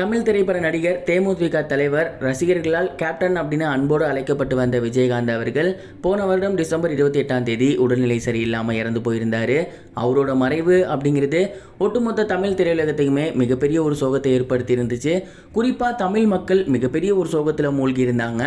தமிழ் திரைப்பட நடிகர் தேமுதிக தலைவர் ரசிகர்களால் கேப்டன் அப்படின்னு அன்போடு அழைக்கப்பட்டு வந்த விஜயகாந்த் அவர்கள் போன வருடம் டிசம்பர் இருபத்தி எட்டாம் தேதி உடல்நிலை சரியில்லாமல் இறந்து போயிருந்தார். அவரோட மறைவு அப்படிங்கிறது ஒட்டுமொத்த தமிழ் திரையுலகத்துக்குமே மிகப்பெரிய ஒரு சோகத்தை ஏற்படுத்தி இருந்துச்சு குறிப்பாக தமிழ் மக்கள் மிகப்பெரிய ஒரு சோகத்தில் மூழ்கி இருந்தாங்க.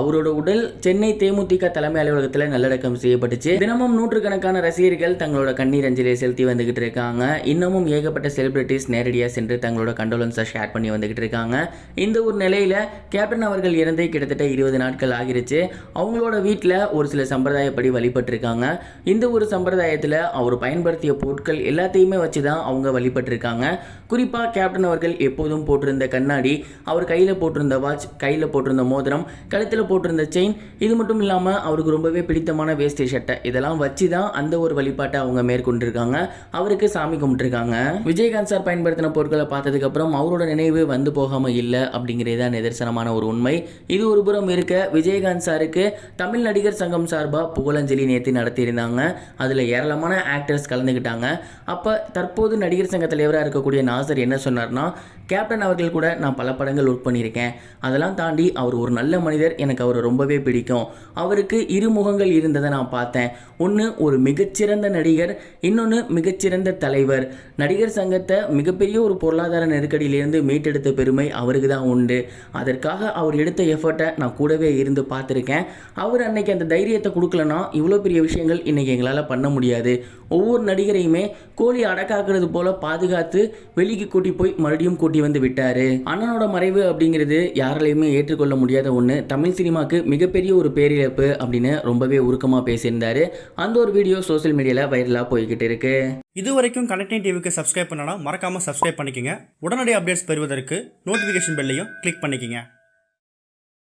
அவரோட உடல் சென்னை தேமுதிக தலைமை அலுவலகத்தில் நல்லடக்கம் செய்யப்பட்டுச்சு. தினமும் நூற்றுக்கணக்கான ரசிகர்கள் தங்களோட கண்ணீர் அஞ்சலியை செலுத்தி வந்துகிட்டு இருக்காங்க. இன்னமும் ஏகப்பட்ட செலிபிரிட்டிஸ் நேரடியாக சென்று தங்களோட கண்டோலன்ஸை ஷேர் பண்ணி வந்துகிட்டு இருக்காங்க. இந்த ஒரு நிலையில் கேப்டன் அவர்கள் இறந்தே கிட்டத்தட்ட இருபது நாட்கள் ஆகிருச்சு. அவங்களோட வீட்டில் ஒரு சில சம்பிரதாயப்படி வழிபட்டிருக்காங்க. இந்த ஒரு சம்பிரதாயத்தில் அவர் பயன்படுத்திய பொருட்கள் எல்லாத்தையுமே வச்சு தான் அவங்க வழிபட்டிருக்காங்க. குறிப்பாக கேப்டன் அவர்கள் எப்போதும் போட்டிருந்த கண்ணாடி அவர் கையில் போட்டிருந்த வாட்ச் கையில் போட்டிருந்த மோதிரம் கழுத்தில் போட்டிருந்த செயின் இது மட்டும் இல்லாமல் அவருக்கு ரொம்பவே பிடித்தமான வேஸ்டி சட்டை இதெல்லாம் வச்சு தான் அந்த ஒரு வழிபாட்டை அவங்க மேற்கொண்டிருக்காங்க. அவருக்கு சாமி கும்பிட்டுருக்காங்க. விஜயகாந்த் சார் பயன்படுத்தின பொருட்களை பார்த்ததுக்கு அப்புறம் அவரோட நினைவு வந்து போகாமல் இல்லை அப்படிங்கிறது தான் நிதர்சனமான ஒரு உண்மை. இது ஒரு புறம் இருக்க விஜயகாந்த் சாருக்கு தமிழ் நடிகர் சங்கம் சார்பாக புகழஞ்சலி நேற்று நடத்தியிருந்தாங்க. அதில் ஏராளமான ஆக்டர்ஸ் கலந்துக்கிட்டாங்க அப்போ தற்போது நடிகர் சங்க தலைவராக இருக்கக்கூடிய நாசர் என்ன சொன்னார்னா கேப்டன் அவர்கள் கூட நான் பல படங்கள் ஒர்க் பண்ணியிருக்கேன். அதெல்லாம் தாண்டி அவர் ஒரு நல்ல மனிதர் எனக்கு அவரை ரொம்பவே பிடிக்கும். அவருக்கு இரு முகங்கள் இருந்ததை நான் பார்த்தேன். ஒன்று ஒரு மிகச்சிறந்த நடிகர் இன்னொன்று மிகச்சிறந்த தலைவர். நடிகர் சங்கத்தை மிகப்பெரிய ஒரு பொருளாதார நெருக்கடியிலிருந்து மீட்டெடுத்த பெருமை அவருக்கு தான் உண்டு. அதற்காக அவர் எடுத்த எஃபர்ட்டை நான் கூடவே இருந்து பார்த்துருக்கேன். அவர் அன்னைக்கு அந்த தைரியத்தை கொடுக்கலனா இவ்வளோ பெரிய விஷயங்கள் இன்றைக்கி எங்களால் பண்ண முடியாது. ஒவ்வொரு நடிகரையுமே கோழி அடக்காக்குறது போல பாதுகாத்து வெளிக்கு கூட்டி போய் மறுபடியும் கூட்டி வந்து விட்டாரு. அண்ணனோட மறைவு அப்படிங்கிறது யாராலையுமே ஏற்றுக்கொள்ள முடியாத ஒன்று தமிழ் சினிமாக்கு மிகப்பெரிய ஒரு பேரிழப்பு அப்படின்னு ரொம்பவே உருக்கமாக பேசியிருந்தாரு. அந்த ஒரு வீடியோ சோஷியல் மீடியாவில் வைரலாக போய்கிட்டு இருக்கு. இது வரைக்கும் கனெக்டிங் டிவிக்கு சப்ஸ்கிரைப் பண்ணனா மறக்காமல் சப்ஸ்கிரைப் பண்ணிக்கோங்க. உடனடி அப்டேட்ஸ் பெறுவதற்கு நோட்டிஃபிகேஷன் பெல்லையும் கிளிக் பண்ணிக்கோங்க.